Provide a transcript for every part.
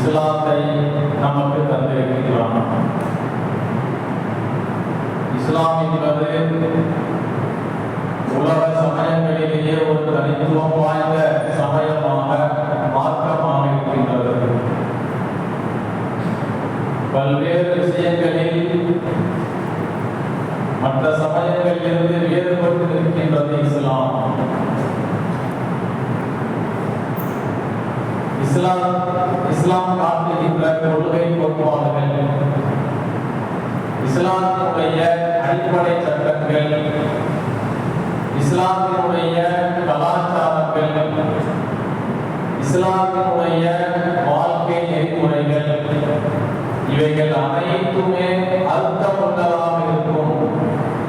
இஸ்லாத்தை நமக்கு தந்திருக்கிறான். இஸ்லாம் என்பது உலக சமயங்களிலேயே ஒரு தனித்துவம் வாய்ந்த சமயமாக மாற்றமாக இருக்கின்றது. பல்வேறு விஷயங்களில் மற்ற சமயங்களிலிருந்து வேறுபட்டு இருக்கின்றது இஸ்லாம். இஸ்லாம் இஸ்லாம் காட்டுகின்ற கொள்கை கோட்பாடுகள் இஸ்லாத்தினுடைய அடிப்படை சட்டங்கள் இஸ்லாத்தினுடைய கலாச்சாரங்கள் இஸ்லாத்தினுடைய வாழ்க்கை நெறிமுறைகள் இவைகள் அனைத்துமே அர்த்தமுள்ளதாக இருக்கும்.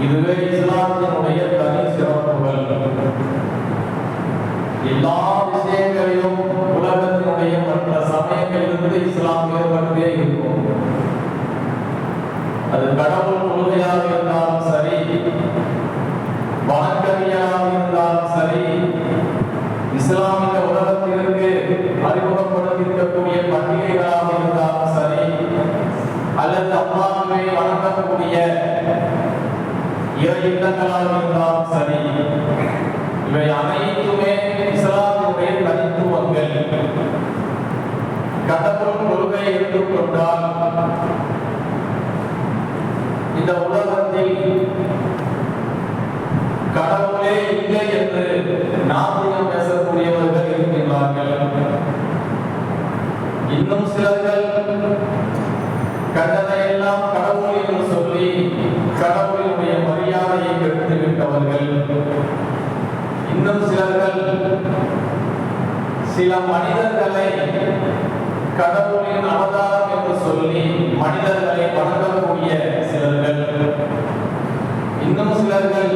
இதுவே இஸ்லாத்தினுடைய தனி சிறப்புகள். எல்லா விஷயங்கள் உலகத்தினுடைய மற்ற சமயங்களிலிருந்து இஸ்லாம் வேறுபட்டே இருக்கும். அது கடவுள் கொள்கையாக இருந்தாலும் சரி வணக்கவியலாக இருந்தாலும் சரி இஸ்லாமிய உலகத்திற்கு அறிமுகப்படுத்தியிருக்கக்கூடிய பண்டிகைகளாக இருந்தாலும் சரி அல்லது அம்மாவை வணங்கக்கூடிய இறை இல்லங்களாக இருந்தாலும் சரி இவை அனைத்துமே இஸ்லாத்தினுடைய தனித்துவங்கள். கடவுள் எடுத்துக் எடுத்துக்கொண்டால் இந்த உலகத்தில் கடவுளே இல்லை என்று நாத்திகம் பேசக்கூடியவர்கள் இருக்கின்றார்கள். இன்னும் சிலர்கள் கண்டதையெல்லாம் கடவுள் என்று சொல்லி கடவுளினுடைய மரியாதையை கெடுத்து விட்டவர்கள். இன்னும் சிலர்கள் சில மனிதர்களை கடவுளின் அவதாரம் என்று சொல்லி மனிதர்களை வணங்கக்கூடிய சிலர்கள். இன்னும் சிலர்கள்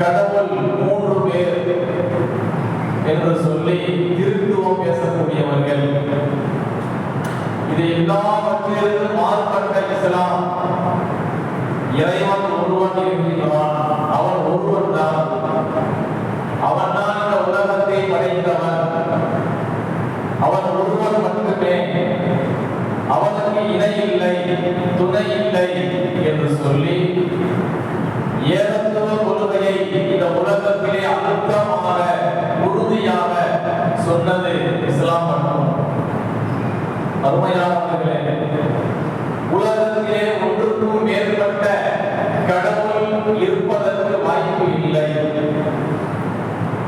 கடவுள் மூன்று பேர் என்று சொல்லி திருத்துவம் பேசக்கூடியவர்கள். இது எல்லாவற்றிலிருந்து மாறுபட்ட இஸ்லாம். இறைவன் ஒருவன் இருக்கின்றான் அவன் ஒருவன் தான். அவன் தான் இந்த உலகத்தை படைத்தவன். அவன் ஒருவர் மட்டுமே அவனுக்கு இணை இல்லை துணை இல்லை என்று சொல்லி ஏகத்துவ கொள்கையை இந்த உலகத்திலே அழுத்தமாக உறுதியாக சொன்னது இஸ்லாம் மட்டும். அருமையானவர்களே உலகத்திலே ஒன்றுக்கும் மேற்பட்ட கடவுள் இருப்பதற்கு வாய்ப்பு இல்லை.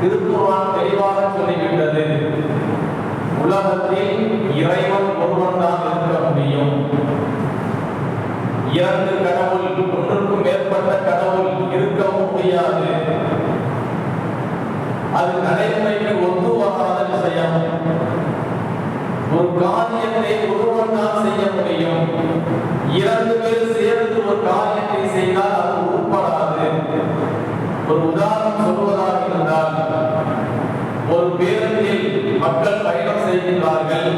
திருக்குறான் தெளிவாக சொல்லிவிட்டது. உலகத்தில் இறைவன் ஒருவன் தான் இருக்க முடியும். இரண்டு கடவுள் ஒன்றுக்கும் மேற்பட்ட கடவுள் இருக்கவும் முடியாது. அது நடைமுறைக்கு ஒத்து வராத விஷயம் ஒரு காரியத்தை ஒருவன் தான் செய்ய முடியும். இரண்டு பேர் சேர்ந்து ஒரு காரியத்தை செய்தால் அது உட்படாது. ஒரு உதாரணம் சொல்வதாக இருந்தால் ஒரு பேருந்து மக்கள் பயணம் செய்கின்றார்கள்.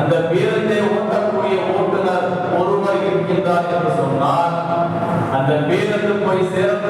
அந்த பேருந்தை ஓட்டக்கூடிய ஓட்டுநர் ஒருவர் இருக்கின்றார் என்று சொன்னால் அந்த பேருந்து போய் சேர்ந்த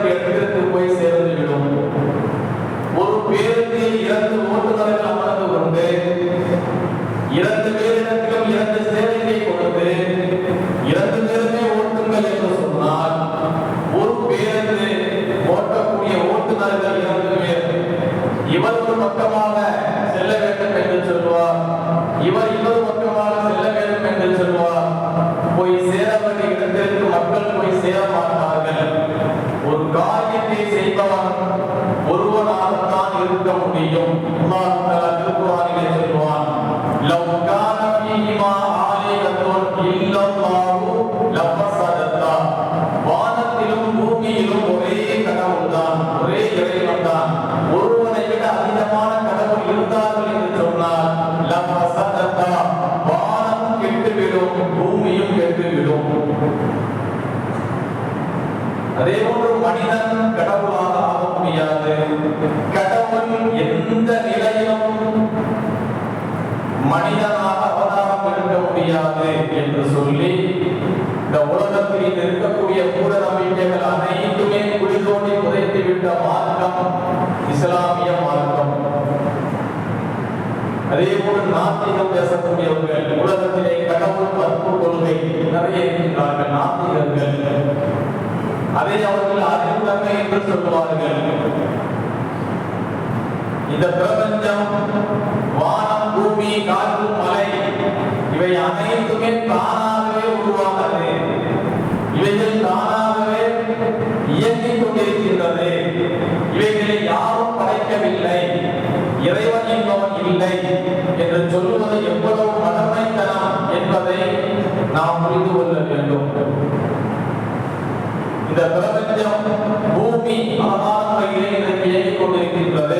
அதே போன்று மனிதன் கடவுளாக ஆக முடியாது. கடவுள் எந்த நிலையிலும் மனிதனாக அவதாரம் எடுக்க முடியாது என்று சொல்லி இந்த உலகத்தில் இருக்கக்கூடிய மூட நம்பிக்கைகள் அனைத்துமே குளிதோண்டி புதைத்துவிட்ட மார்க்கம் இஸ்லாமிய மார்க்கம். அதே போல நாத்திகம் பேசக்கூடியவர்கள் உலகத்திலே கடவுள் மறுப்பு கொள்கை நிறைய இருக்கின்றார்கள் நாத்திகர்கள். அதை அவர்கள் அறிவுடைமை என்று சொல்லுவார்கள். இந்த பிரபஞ்சம் வானம் பூமி காற்று மலை இவை அனைத்துமே தானாகவே உருவானது. இவைகள் தானாகவே இயங்கிக் கொண்டிருக்கின்றது. இவைகளை யாரும் படைக்கவில்லை. இறைவன் என்பவன் இல்லை என்று சொல்லுவது எவ்வளவு கடமைத்தனம் என்பதை நாம் புரிந்து கொள்ள வேண்டும். இந்த பிரபஞ்சம் பூமி அழகான முறையிலே இயங்கிக் கொண்டிருக்கின்றது.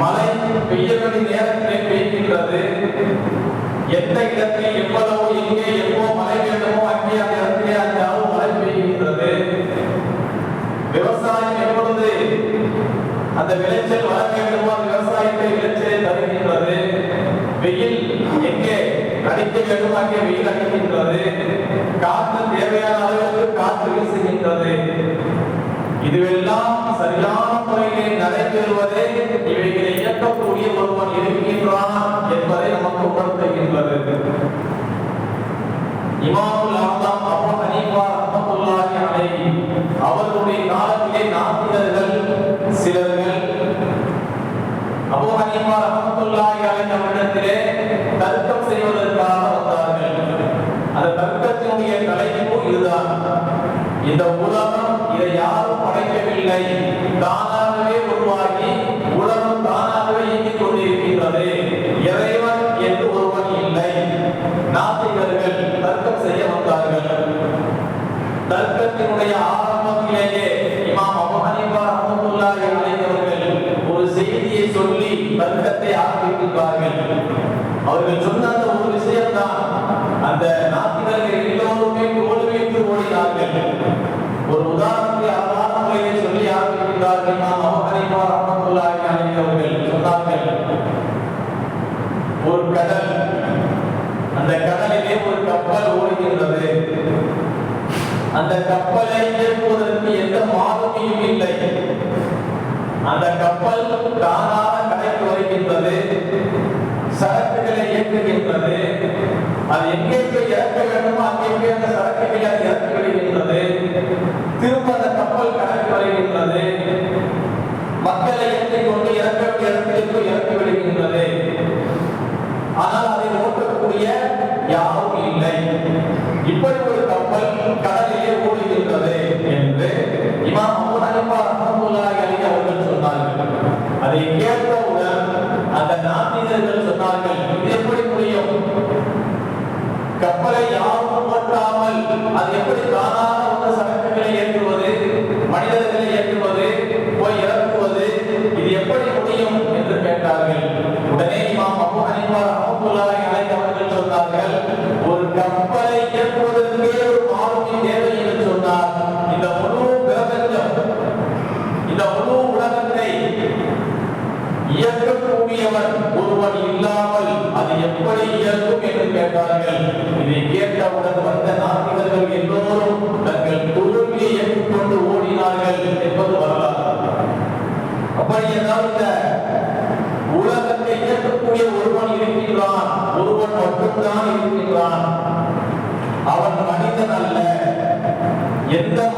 மழை பெய்ய வேண்டிய நேரத்திலே பெய்கின்றது. எந்த இடத்தில் எவ்வளவு எங்கே எப்போ மழை வேண்டுமோ அங்கே அந்த இடத்திலே அந்த அளவு மழை பெய்கின்றது. விவசாயம் எப்பொழுது அந்த விளைச்சல் வர வேண்டுமோ அந்த விவசாயத்தை விளைச்சலை தருகின்றது. வெயில் அடிக்க வேண்டும் வெயில் அடிக்கின்றது. காற்று தேவையான அளவுக்கு காற்று வீசுகின்றது. இதுவெல்லாம் சரியான முறையிலே நடைபெறுவதே இவைகளை இயக்கக்கூடிய ஒருவன் இருக்கின்றான் என்பதை நமக்கு உணர்த்துகின்றது. இமாமுல் ஆலம் அபு ஹனீஃபா ரஹ்மத்துல்லாஹி அலைஹி அவர்களுடைய காலத்திலே நாத்திகர்கள் சிலர்கள். அபு ஹனீஃபா ரஹ்மத்துல்லாஹி அலைஹி அவரிடத்திலே தர்க்கம் செய்வதற்காக வந்தார்கள் அந்த தர்க்கத்தினுடைய தலைப்பு இதுதான் இந்த உலகம் இதை யாரும் படைக்கவில்லை. தானாகவே உருவாகி உலகம் தானாகவே இயங்கிக் கொண்டிருக்கின்றது. இறைவன் என்று ஒருவன் இல்லை. நாத்திகர்கள் தர்க்கம் செய்ய வந்தார்கள். தர்க்கத்தினுடைய ஆரம்பத்திலேயே இமாம் அபு ஹனீஃபா ரஹ்மத்துல்லாஹி ஒரு செய்தியை சொல்லி தர்க்கத்தை ஆரம்பித்திருப்பார்கள். அவர்கள் சொன்ன அந்த ஒரு விஷயம்தான் அந்த நாத்திகர்கள் எல்லோருமே தோல்வியுற்று ஓடினார்கள் ஒரு உதாரணத்தை அழகான முறையில் சொல்லி ஆரம்பிக்கின்றார்கள் இமாம் அபு ஹனீஃபா ரஹ்மத்துல்லாஹி அலைஹி அவர்கள் சொன்னார்கள் ஒரு கடல் அந்த கடலிலே ஒரு கப்பல் ஓடுகின்றது அந்த கப்பலை இயக்குவதற்கு எந்த மாலுமியும் இல்லை. அந்த கப்பல் தானாக கடைக்கு வருகின்றது சரக்குகளை இயக்குகின்றது. அது எங்கே போய் இறக்க வேண்டுமோ அங்கே போய் அந்த சரக்குகளை அது இறக்கி விடுகின்றது. திரும்ப அந்த கப்பல் கடைக்கு வருகின்றது. மக்களை இயக்கிக் கொண்டு இறக்க இறக்கிற்கு இடத்திற்கு இறக்கி விடுகின்றது. ஆனால் அதை ஓட்டக்கூடிய யாரும் இல்லை. இப்படி ஒரு கப்பல் கடல் அதை கேட்டவங்க அந்த நாத்திகர்கள் சொன்னார்கள் எப்படி முடியும் கப்பலை யாரும் ஓட்டாமல் அது எப்படி தானாக வந்த சரக்குகளை ஏற்றுவது? மனித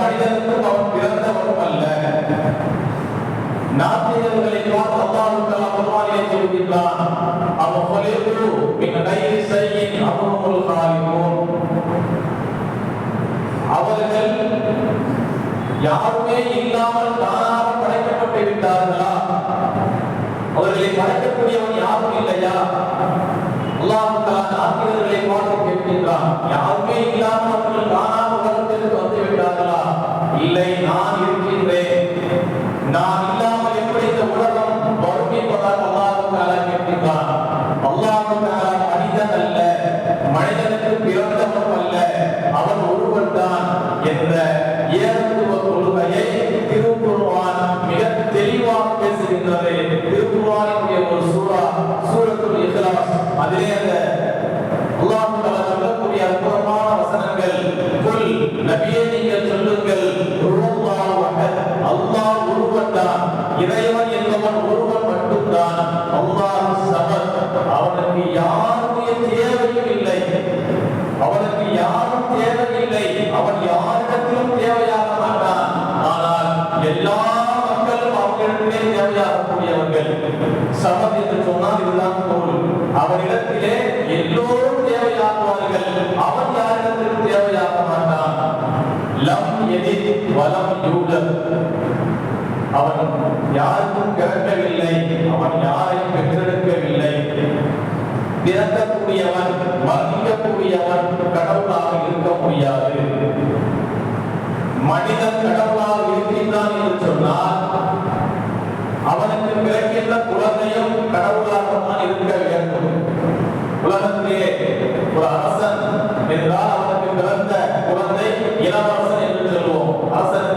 மனிதனுக்கும் அவன் பிறந்தவனும் அல்ல நாத்திகர்களை பார்த்து அல்லாஹ் தஆலா குர்ஆனிலே சொல்கின்றான் அவன் கொலைகுரு மின் கைரி செய்யின் அவர்கள் யாருமே இல்லாமல் தானாக படைக்கப்பட்டு விட்டார்களா அவர்களை படைக்கக்கூடியவன் யாரும் இல்லையா அல்லாஹ் தஆலா நாத்திகர்களை பார்த்து கேட்கின்றான் யாருமே இல்லாமல் அவர்கள் தானாக இல்லை நான் இருக்கின்றேன். நான் இல்லாமல் எப்படி இந்த உலகம் வரும் என்பதாக அல்லாஹ் தஆலா கேட்கின்றான் அல்லாஹ் தஆலா மனிதன் அல்ல மனிதனுக்கு பிறந்தவன் அல்ல அவன் ஒருவன் தான் என்ற இறைவன் என்பவன் ஒருவன் மட்டும்தான். அல்லாஹ் சமத் அவனுக்கு யாருடைய தேவையும் இல்லை. அவனுக்கு யாரும் தேவையில்லை. அவன் யாரிடத்திலும் தேவையாக மாட்டான். ஆனால் எல்லா மக்களும் அவர்களிடத்திலே தேவையாகக்கூடியவர்கள் சமத் என்று சொன்னால் இதுதான் பொருள். அவனிடத்திலே எல்லோரும் தேவையாகுவார்கள் அவன் யாரிடத்திலும் தேவையாக மாட்டான். லம் எதிர் வலம் யூலத் அவன் யாருக்கும் பிறக்கவில்லை. அவன் யாரையும் பெற்றெடுக்கவில்லை. பிறக்கக்கூடியவன் மதிக்கக்கூடியவன் கடவுளாக இருக்க முடியாது. மனிதன் கடவுளாக இருக்கின்றான் என்று சொன்னால் அவனுக்கு பிறக்கின்ற குழந்தையும் கடவுளாகத்தான் இருக்க வேண்டும். உலகத்திலே ஒரு அரசன் என்றால் அவனுக்கு பிறந்த குழந்தை இளவரசன் என்று சொல்வோம். அரசன்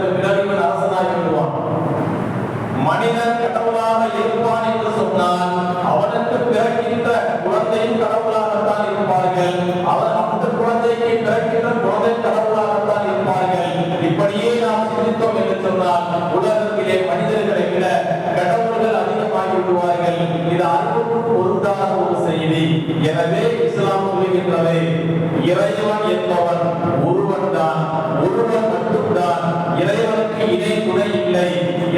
மனிதன் கடவுளாக இருப்பான் என்று சொன்னால் அவனுக்கு பிறக்கின்ற குழந்தையும் கடவுளாகத்தான் இருப்பார்கள். அவன் அந்த குழந்தைக்கு பிறக்கின்ற குழந்தை கடவுளாகத்தான் இருப்பார்கள். இப்படியே நாம் சிந்தித்தோம் என்று சொன்னால் உலகத்திலே மனிதர்களை விட கடவுள்கள் அதிகமாகி விடுவார்கள். இது அன்புக்கு பொருந்தாத ஒரு செய்தி. எனவே இஸ்லாம் சொல்லுகின்றது இறைவன் என்பவன் ஒருவன் தான். ஒருவன் இறைவனுக்கு இணை துணை இல்லை.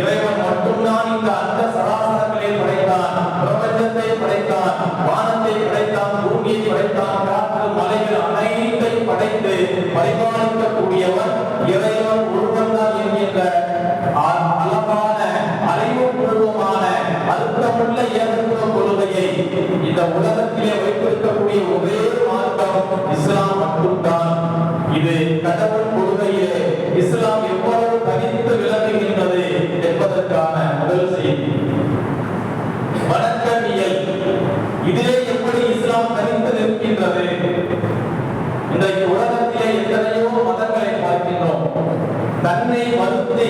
இறைவன் மட்டும்தான் இந்த அந்த சராசரங்களை படைத்தான். பிரபஞ்சத்தை படைத்தான். வானத்தை படைத்தான். பூமியை படைத்தான். காற்று மலைகள் அனைத்தையும் படைத்து பரிபாலிக்கக்கூடியவன் இறைவன் ஒருவன் தான் என்கின்ற அளவான அழகான அறிவுபூர்வமான அர்த்தமுள்ள ஏகத்துவ கொள்கையை இந்த உலகத்திலே வைத்திருக்கக்கூடிய ஒரே மார்க்கம் இஸ்லாம் மட்டும்தான். இது கடவுள் கொள்கையிலே இருக்கிறது. இன்றைக்கு உலகத்திலே எத்தனையோ மதங்களை பார்க்கின்றோம். தன்னை வருத்தி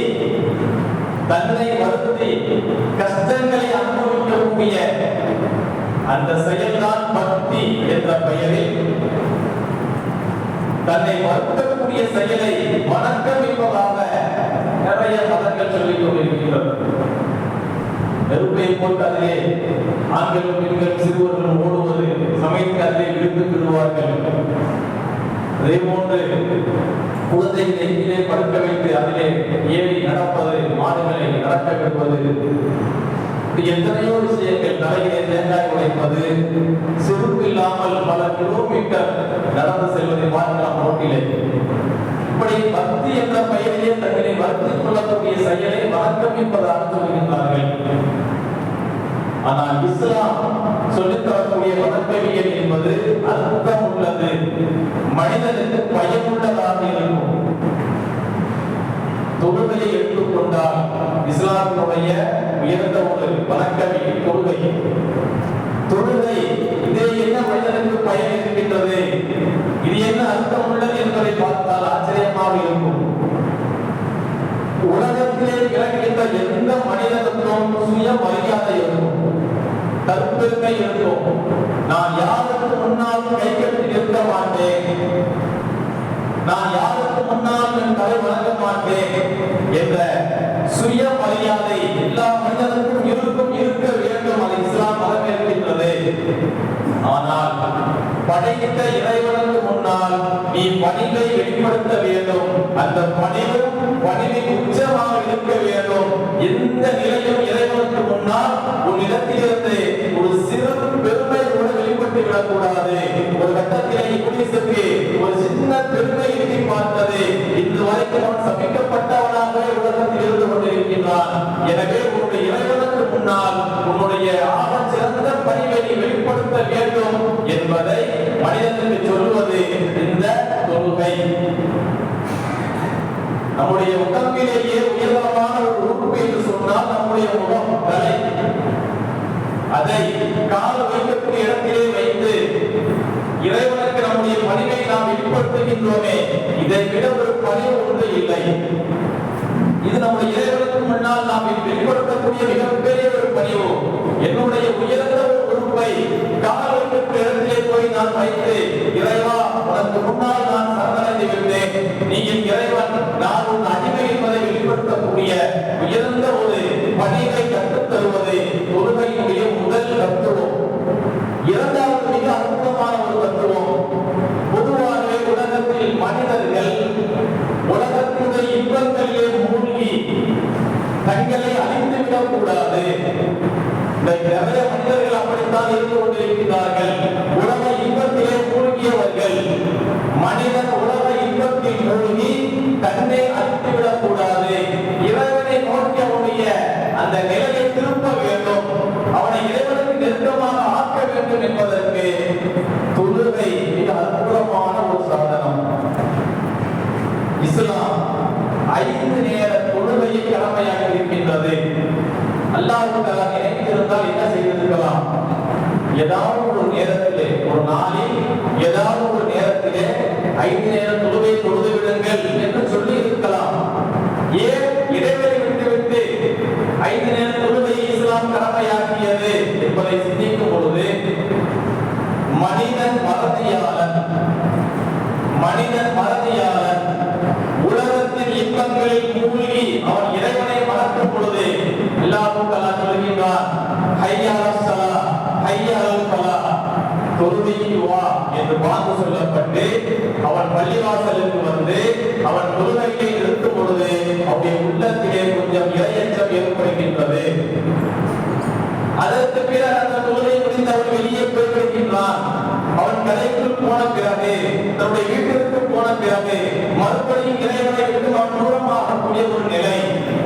தன்னை வருத்தி கஷ்டங்களை அனுபவிக்கக்கூடிய அந்த செயல்தான் பக்தி என்ற பெயரில். தன்னை வருத்தக்கூடிய செயலை வணக்கம் என்பதாக நிறைய மதங்கள் சொல்லிக் கொண்டிருக்கின்றன. நெருப்பை போட்டு அதிலே ஆண்கள் பெண்கள் சிறுவர்கள் ஓடுவது சமைத்து அதிலே விழுந்து விடுவார்கள் அதே போன்று குழந்தை நெஞ்சிலே படுக்க வைத்து அதிலே ஏறி நடப்பது மாடுகளை நடக்க விடுவது. எத்தனையோ விஷயங்கள் தலையிலே தேங்காய் உடைப்பது செருப்பு இல்லாமல் பல கிலோமீட்டர் நடந்து செல்வதை பார்க்கலாம் ரோட்டிலே. இப்படி பக்தி என்ற பெயரிலே தங்களை வருத்திக் கொள்ளக்கூடிய செயலை வணக்கம் என்பதாக சொல்கின்றார்கள் ஆனால் இஸ்லாம் சொல்லித் தரக்கூடிய வணக்கவியல் என்பது அர்த்தம் உள்ளது. மனிதனுக்கு பயனுள்ளதாக இருக்கும். தொழுகையை எடுத்துக்கொண்டால் இஸ்லாமினுடைய உயர்ந்த ஒரு வணக்கவியல் தொழுகை. தொழுகை இதே என்ன மனிதனுக்கு பயன் இருக்கின்றது? இது என்ன அர்த்தம் உள்ளது என்பதை பார்த்தால் ஆச்சரியமாக இருக்கும். உலகத்திலே பிறக்கின்ற எந்த மனிதனுக்கும் சுய மரியாதை இருக்கும். தற்பெருமை இருக்கும் நான் யாருக்கு முன்னாலும் கைகட்டி நிற்க மாட்டேன். நான் யாருக்கு முன்னால் என் தலை வணங்க மாட்டேன் என்ற சுய மரியாதை எல்லா மனிதனுக்கும் இருக்கும் இருக்க வேண்டும் அது இஸ்லாம் வரவேற்கின்றது ஆனால் படைத்த இறைவனுக்கு முன்னால் நீ பணிவை வெளிப்படுத்த விடக்கூடாது ஒரு கட்டத்திலே இப்ளீசுக்கு ஒரு சின்ன பெருமை எட்டி பார்த்தது. இன்று வரைக்கும் அவன் சபிக்கப்பட்டவனாகவே உலகத்தில் இருந்து கொண்டிருக்கின்றான். எனவே உன்னுடைய இறைவனுக்கு முன்னால் உன்னுடைய ஆக சிறந்த பணிவை வெளிப்படுத்த வேண்டும் என்பதை மனிதனுக்கு சொல்லுவது இந்த தொழுகை. நம்முடைய உடம்பிலேயே உயர்தரமான ஒரு உறுப்பு என்று சொன்னால் நம்முடைய முகம் தலை. அதை கால் வைக்கக்கூடிய இடத்திலே வைத்து இறைவனுக்கு நம்முடைய பணிவை நாம் வெளிப்படுத்துகின்றோமே இதை விட ஒரு பணி ஒன்று இல்லை. இது நம்முடைய இறைவனுக்கு முன்னால் நாம் வெளிப்படுத்தக்கூடிய மிகப்பெரிய ஒரு பணிவு. என்னுடைய உயர்ந்த ஒரு உறுப்பை கால் வைக்கக்கூடிய இடத்திலே போய் நான் வைத்து இறைவா உனக்கு முன்னால் நான் சரணடைந்து விட்டேன். நீ என் இறைவன் நான் உன் அடிமை வெளிப்படுத்தக்கூடிய உயர்ந்த ஒரு பணியை கற்றுத் தருவது தொழுகையினுடைய முதல் தத்துவம். இரண்டாவது மிக அற்புதமான ஒரு தத்துவம். பொதுவாகவே உலகத்தில் மனிதர்கள் உலகத்தினுடைய இன்பங்களிலே மூழ்கி தங்களை அழித்து விடக்கூடாது நிறைய மனிதர்கள் அப்படித்தான் இருந்து கொண்டிருக்கிறார்கள். உலக இன்பத்திலே மூழ்கியவர்கள் மனிதன் உலக இன்பத்தில் மூழ்கி தன்னை அழித்து கூடாது. அந்த நிலையை திரும்ப வேண்டும். அவனை இறைவனுக்கு நெருக்கமாக ஆக்க வேண்டும் என்பதற்கு தொழுகை மிக அற்புதமான ஒரு சாதனம் இஸ்லாம் ஐந்து நேர தொழுகையை கடமையாக இருக்கின்றது அல்லாஹ் நினைத்திருந்தால் என்ன செய்திருக்கலாம் ஏதாவது ஒரு நேரத்திலே ஒரு நாளில் ஏதாவது ஒரு நேரத்திலே ஐந்து நேர தொழுகை தொழுது விடுங்கள் என்று சொல்லி இருக்கலாம் ஏன் இடைவெளி விட்டுவிட்டு ஐந்து நேர தொழுகையை இஸ்லாம் கடமையாக்கியது என்பதை சிந்திக்கும் பொழுது மனிதன் மறதியாளன் மனிதன் மறதியாளன் உலகத்தின் மூழ்கி அவன் இறைவனை மறக்கும் பொழுது எல்லாரும் தலா வா என்று பார்த்து சொல்லப்பட்டு அவன் பள்ளிவாசலுக்கு வந்து அவன் தொழுகையை நிறுத்தும் பொழுது அவனுடைய உள்ளத்திலே கொஞ்சம் இரையச்சம் ஏற்படுகின்றது. அதற்கு பிறகு அந்த தொழுகை முடிந்து அவன் வெளியே போய்விடுகின்றான். அவன் கதைக்குள் போன பிறகு தன்னுடைய வீட்டிற்கு போன பிறகு மறுபடியும் இறைவனை விட்டு அவன் தூரமாகக்கூடிய ஒரு நிலை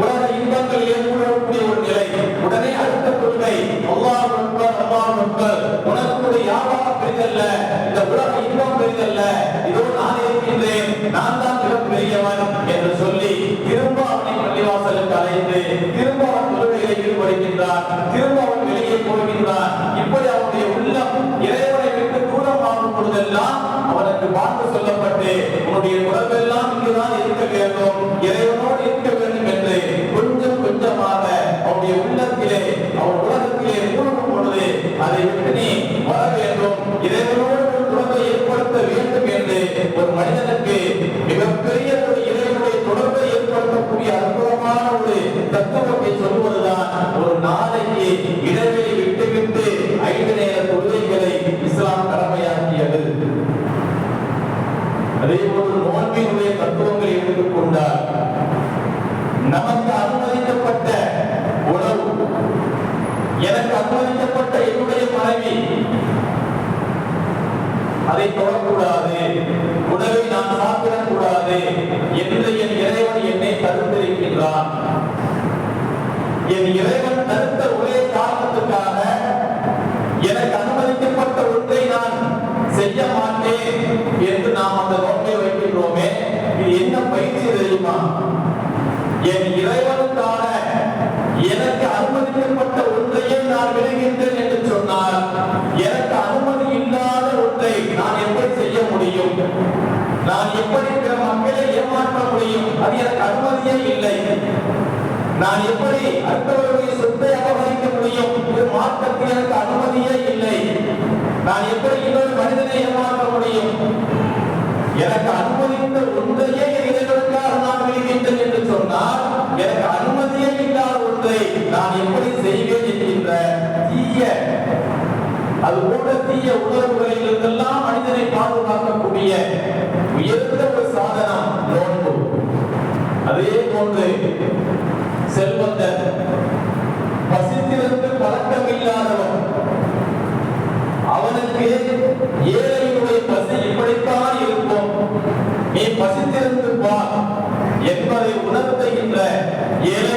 உலக இன்பங்கள் ஏற்படக்கூடிய ஒரு நிலை. உடனே அடுத்த கொள்கை அல்லாஹ் அக்பர் அல்லாஹ் அக்பர். உனக்குடைய வியாபாரம் பெரிதல்ல இந்த உலக இன்பம் பெரிதல்ல. இதோ நான் இருக்கின்றேன் நான் தான் மிக பெரியவன் என்று சொல்லி திரும்ப அவனை பள்ளிவாசலுக்கு அழைத்து திரும்ப அவன் தொழுகையிலே ஈடுபடுகின்றான் திரும்ப அவன் வெளியே போகின்றான். இப்படி அவனுடைய உள்ளம் இறைவனை விட்டு தூரமாகும் பொழுதெல்லாம் அவனுக்கு பார்த்து சொல்லப்பட்டு உன்னுடைய உடம்பெல்லாம் இங்குதான் இருக்க வேண்டும். இறைவனோடு இருக்க வேண்டும் என்று கொஞ்சம் கொஞ்சமாக அவனுடைய உள்ளத்திலே அவன் உலகத்திலே மூழ்கும் பொழுது அதை விட்டு நீ வர வேண்டும். இறைவனோடு ஒரு ஏற்படுத்த வேண்டும் என்று ஒரு மனிதனுக்கு மிகப்பெரிய ஒரு இறைவனுடைய தொடர்பை ஏற்படுத்தக்கூடிய அற்புதமான ஒரு தத்துவத்தை சொல்வதுதான் ஒரு நாளைக்கு இடைவெளி விட்டு விட்டு ஐந்து நேர தொழுகைகளை இஸ்லாம் கடமையாக்கியது அதே போன்று நோன்பினுடைய தத்துவங்களை எடுத்துக்கொண்டால் நமக்கு அனுமதிக்கப்பட்ட உணவு எனக்கு அனுமதிக்கப்பட்ட என்னுடைய மனைவி அதை தொடக்கூடாது. உணவை நான் சாப்பிடக்கூடாது என்று என் இறைவன் என்னை தடுத்திருக்கின்றான். என் இறைவன் தடுத்த ஒரே காரணத்துக்காக எனக்கு அனுமதிக்கப்பட்ட ஒன்றை நான் செய்ய மாட்டேன் என்று நாம் அந்த நோக்கை வைக்கின்றோமே. இது என்ன பயிற்சி தெரியுமா? என் இறைவனுக்கான எனக்கு அனுமதிக்கப்பட்ட ஒன்றையே நான் விளைகின்றேன் என்று சொன்னால் எனக்கு அனுமதி இல்லாத ஒன்றை நான் எப்படி செய்ய முடியும்? நான் எப்படி பிற மக்களை ஏமாற்ற முடியும்? அது எனக்கு அனுமதியே இல்லை. நான் எப்படி அடுத்தவர்களுடைய சொத்தை அபகரிக்க முடியும்? இது மார்க்கத்தில் எனக்கு அனுமதி தீய உணர்வுகளில் இருந்தெல்லாம் மனிதனை பாதுகாக்கக்கூடிய உயர்ந்த ஒரு சாதனம் நோன்பு. அதே போன்று செல்வந்தர் பசித்திருந்து பழக்கம் இல்லாதவன் அவனுக்கு ஏழையினுடைய பசி இப்படித்தான் இருக்கும். நீ பசித்திருந்து பார் என்பதை உணர்த்துகின்ற ஏழை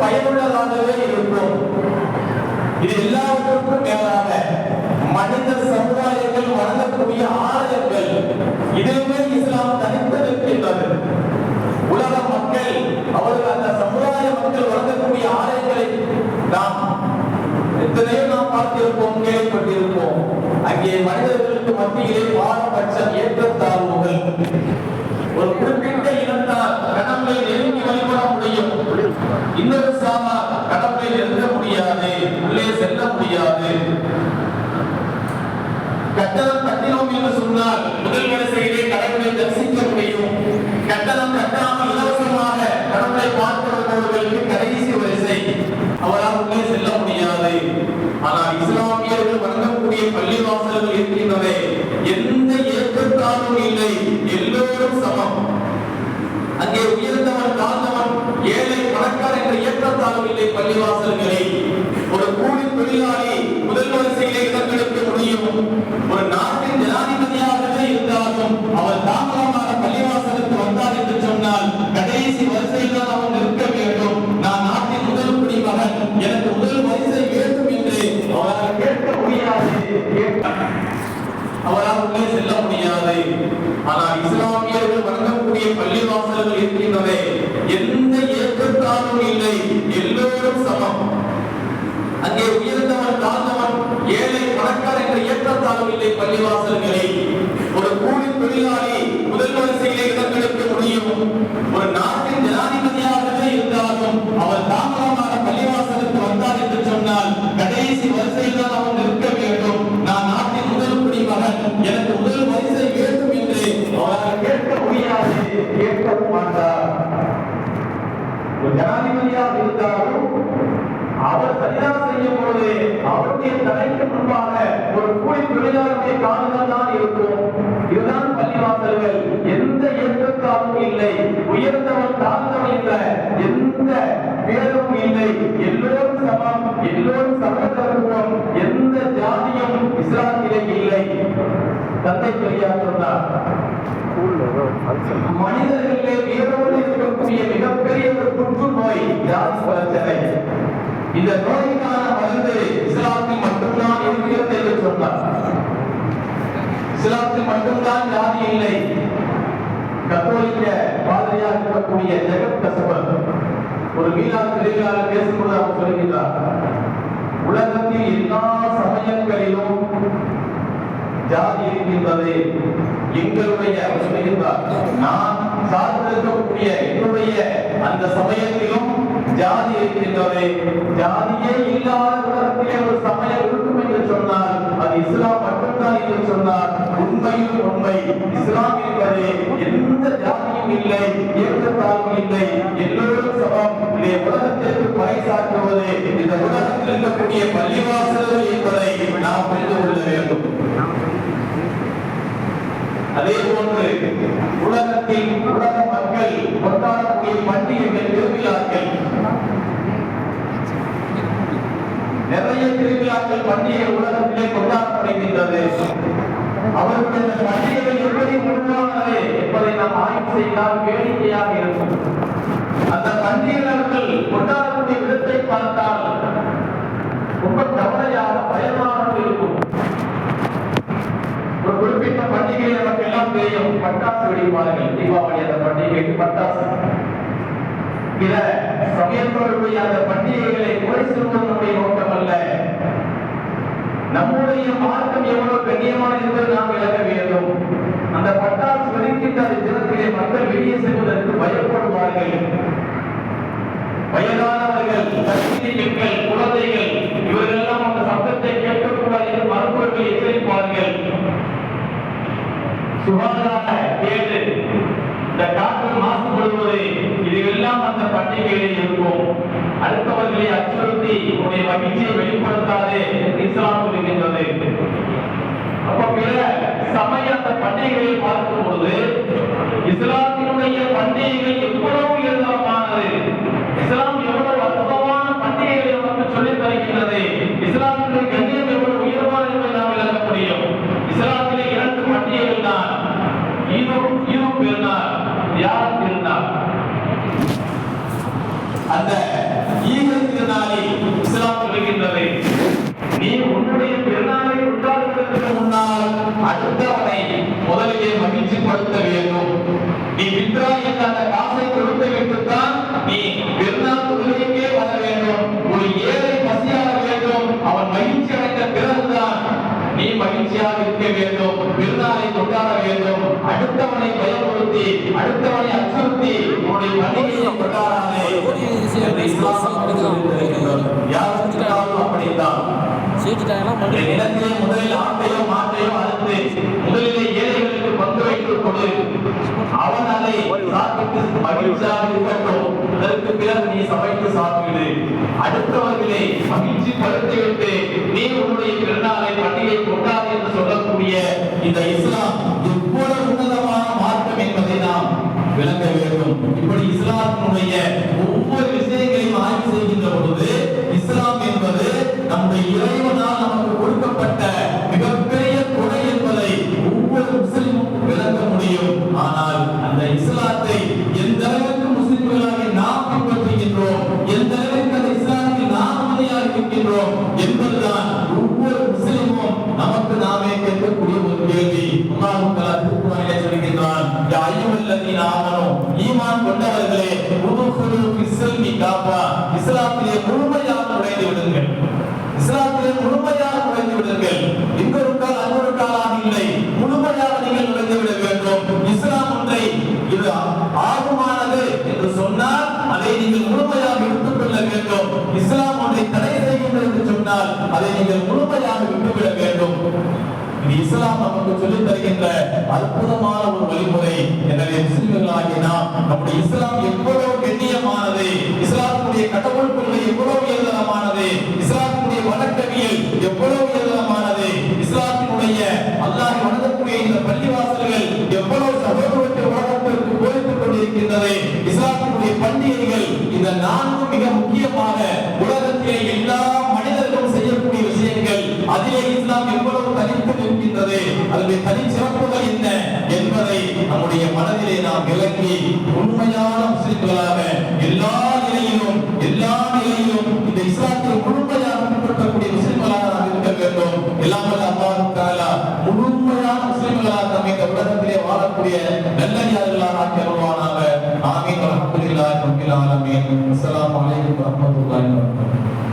பயனுள்ளதாகவே இருக்கும். இது எல்லாவற்றுக்கும் மேலாக மனித சமுதாயங்கள் வழங்கக்கூடிய ஆலயங்கள் இதிலுமே இஸ்லாம் தனித்து நிற்கின்றது உலக மக்கள் அவர்கள் அந்த சமுதாய மக்கள் வழங்கக்கூடிய ஆலயங்களை நாம் எத்தனையோ நாம் பார்த்திருப்போம் கேள்விப்பட்டிருப்போம். அங்கே மனிதர்களுக்கு மத்தியிலே பாரபட்சம் ஏற்றத்தாழ்வுகள். ஒரு குறிப்பிட்ட கடவுளை நெருங்கி வழிபட முடியும். இன்னொரு சாமா கடவுளை நெருங்க முடியாது. உள்ளே செல்ல முடியாது. கட்டணம் கட்டினோம் என்று சொன்னால் முதல் வரிசையிலே கடவுளை தரிசிக்க முடியும். கட்டணம் கட்டாமல் இலவசமாக கடவுளை பார்க்கிறவர்களுக்கு கடைசி வரிசை. அவரால் உள்ளே செல்ல முடியாது. ஆனால் இஸ்லாமியர்கள் வணங்கக்கூடிய பள்ளிவாசல்கள் இருக்கின்றன. எந்த ஏற்றத்தாலும் இல்லை. எல்லோரும் சமம். அங்கே உயர்ந்தவன் தாழ்ந்தவன் ஏழை பணக்கார் என்ற ஏற்றத்தாலும் இல்லை பள்ளிவாசல்களை. ஒரு கூலி தொழிலாளி முதல் வரிசையிலே இடம் கிடைக்க முடியும். ஒரு நாட்டின் ஜனாதிபதியாகவே இருந்தாலும் அவர் தாமதமாக பள்ளிவாசலுக்கு வந்தார் என்று சொன்னால் கடைசி வரிசையில் தான் அவன் நிற்க வேண்டும். நான் நாட்டின் முதல் குடிமகன் எனக்கு முதல் வரிசை வேண்டும் என்று அவரால் கேட்க முடியாது. அவரால் உள்ளே செல்ல முடியாது. ஆனால் இஸ்லாமியர்கள் வணங்கக்கூடிய பள்ளிவாசல்கள் இருக்கின்றன. எந்த ஏற்றத்தாலும் இல்லை. எல்லோரும் சமம். அங்கே உயர்ந்தவன் தாழ்ந்தவன் ஏழை பணக்காரன் என்ற ஏற்றத்தாலும் இல்லை பள்ளிவாசல்களை ஒரு கூலி தொழிலாளி முதல் வரிசையிலே இடம் கிடைக்க முடியும் ஒரு நாட்டு ஜனாதிபதியாக இருந்தாலும் அவர் சரியா செய்யும் பொழுது அவருடைய தலைக்கு முன்பாக ஒரு கூலி தொழிலாளருடைய கால்கள் தான் இருக்கும். இதுதான் பள்ளிவாசல்கள். எந்த ஏற்றத்தாலும் இல்லை. உயர்ந்தவன் தாழ்ந்தவன் என்ற எந்த பேரும் இல்லை. எல்லோரும் சமம். எல்லோரும் சமத்துவம் எந்த ஜாதியும் இஸ்லாத்திலே இல்லை. தந்தை பெரியார் சொன்னார் மனிதர்களிலே புற்றுநோய் ஜாதி பிரச்சனை இந்த நோய்க்கான மருந்து இஸ்லாத்தில் மட்டும்தான் இருக்கிறது என்று சொன்னார். இஸ்லாத்தில் மட்டும்தான் ஜாதி இல்லை? கத்தோலிக்க பாதிரியாக இருக்கக்கூடிய ஜெகத் கசபர் ஒரு மீனா திருவிழாவில் பேசும்போது அவர் சொல்கின்றார் உலகத்தில் எல்லா சமயங்களிலும் ஜாதி இருக்கின்றது. எங்களுடைய நான் சார்ந்திருக்கக்கூடிய என்னுடைய அந்த சமயத்திலும் ஜாதி இருக்கின்றது. ஜாதியே இல்லாத உலகத்திலே ஒரு சமயம் இருக்கும் என்று சொன்னால் அது இஸ்லாம் மட்டும்தான் என்று சொன்னால் உண்மையும் உண்மை. இஸ்லாம் என்பது எந்த ஜாதியும் இல்லை ஏற்றத்தாழ்வும் இல்லை. எல்லோரும் சமம். இதை உலகத்திற்கு பறைசாற்றுவது இந்த உலகத்தில் இருக்கக்கூடிய பள்ளிவாசல்கள் என்பதை நாம் புரிந்து கொள்ள வேண்டும் அதே போன்று உலகத்தில் உலக மக்கள் கொண்டாடக்கூடிய பண்டிகைகள் திருவிழாக்கள். நிறைய திருவிழாக்கள் பண்டிகை உலகத்திலே கொண்டாடப்படுகின்றது. அவர்களுடைய இந்த பண்டிகைகள் எப்படி உருவானது என்பதை நாம் ஆய்வு செய்தால் வேடிக்கையாக இருக்கும். அந்த பண்டிகையாளர்கள் கொண்டாடக்கூடிய விதத்தை பார்த்தால் ரொம்ப கவலையாக பயமாக இருக்கும். குறிப்பிட்ட பண்டிகை நமக்கு எல்லாம் தெரியும். பட்டாசு வெடிப்பார்கள். தீபாவளி அந்த பண்டிகைக்கு பட்டாசு. இத சமயத்தோருடைய அந்த பண்டிகைகளை குறை சொல்வது நம்முடைய நோக்கம் அல்ல நம்முடைய மார்க்கம் எவ்வளவு கண்ணியமான என்பதை நாம் விளக்க வேண்டும். அந்த பட்டாசு வெடிக்கின்ற அந்த தினத்திலே மக்கள் வெளியே செல்வதற்கு பயப்படுவார்கள். வயதானவர்கள் குழந்தைகள் சுகாதார கேடு இந்த காற்று மாசுபடுவது இதுவெல்லாம் அந்த பண்டிகைகளில் இருக்கும் அடுத்தவர்களை அச்சுறுத்தி உன்னுடைய மகிழ்ச்சியை வெளிப்படுத்தாதே என்று இஸ்லாம் சொல்லுகின்றது அப்ப பிற சமய அந்த பண்டிகைகளை பார்க்கும் பொழுது இஸ்லாத்தினுடைய பண்டிகைகள் எவ்வளவு உயர்தரமானது இஸ்லாம் எவ்வளவு அற்புதமான பண்டிகைகளை நமக்கு சொல்லித் தருகின்றது இஸ்லாத்தினுடைய கண்ணியம் எவ்வளவு உயர்வானது என்பதை நாம் விளக்க முடியும் இஸ்லாத்திலே இரண்டு பண்டிகைகள் தான் ஈது ஈது பெருநாள் யார் திருநாள் அந்த ஈகல் திருநாளில் இஸ்லாம் சொல்லுகின்றது நீ உன்னுடைய பெருநாளை கொண்டாடுவதற்கு முன்னால் அடுத்தவனை முதலிலே மகிழ்ச்சிப்படுத்த வேண்டும் நீ வித்ரா அந்த காசை கொடுத்து விட்டுத்தான் நீ பெருநாள் தொழுகைக்கே வர வேண்டும். ஒரு ஏழை பசியாக வேண்டும். அவன் மகிழ்ச்சி அடைந்த பிறகுதான் நீ மகிழ்ச்சியாக இருக்க வேண்டும். பெருநாளை கொண்டாட வேண்டும். அடுத்தவனை பயமுறுத்தி அடுத்தவனை அச்சுறுத்தி உன்னுடைய பண்டிகையை கொண்டாடாதே. என்று அப்படித்தான். நிலத்திலே முதலில் ஆட்டையோ மாட்டையோ அறுத்து முதலிலே ஏழைகளுக்கு பங்கு வைத்துக் கொடு. அவன் அதை சாப்பிட்டு மகிழ்ச்சியாக இருக்கட்டும். அதற்கு பிறகு நீ சமைத்து சாப்பிடு. அடுத்தவர்களை மகிழ்ச்சி படுத்திவிட்டு நீ உன்னுடைய பிறநாளை பண்டிகை கொண்டாடு என்று சொல்லக்கூடிய இந்த இஸ்லாம் எவ்வளவு உன்னதமான மார்க்கம் என்பதை நாம் விளங்க வேண்டும். இப்படி இஸ்லாத்தினுடைய ஒவ்வொரு விஷயங்களையும் ஆய்வு செய்கின்ற பொழுது இஸ்லாம் என்பது நம்முடைய இறைவனால் நமக்கு அற்புதமான ஒரு வழிமுறை எனவே முஸ்லிம்களாகி நாம் நம்முடைய இஸ்லாம் எவ்வளவு கண்ணியமானது இஸ்லாமுடைய கடவுள் கொள்கை எவ்வளவு உயர்தரமானது இஸ்லாமுடைய வழக்கவியல் எவ்வளவு நம்முடைய மனதிலே நாம் விளக்கி உண்மையான முஸ்லிம்களாக எல்லா நிலையிலும் எல்லா நிலையிலும் இந்த இஸ்லாத்தில் முழுமையாக பின்பற்றக்கூடிய முஸ்லிம்களாக நாம் இருக்க வேண்டும். எல்லாம் வல்ல அல்லாஹ் தஆலா முழுமையான முஸ்லிம்களாக நம்மை இந்த உலகத்திலே வாழக்கூடிய நல்லடியார்களாக ஆக்கி அருள்வானாக. ஆமீன். அல்ஹம்துலில்லாஹி ரப்பில் ஆலமீன். அஸ்ஸலாமு அலைக்கும் வரஹ்மத்துல்லாஹி வபரகாத்துஹு.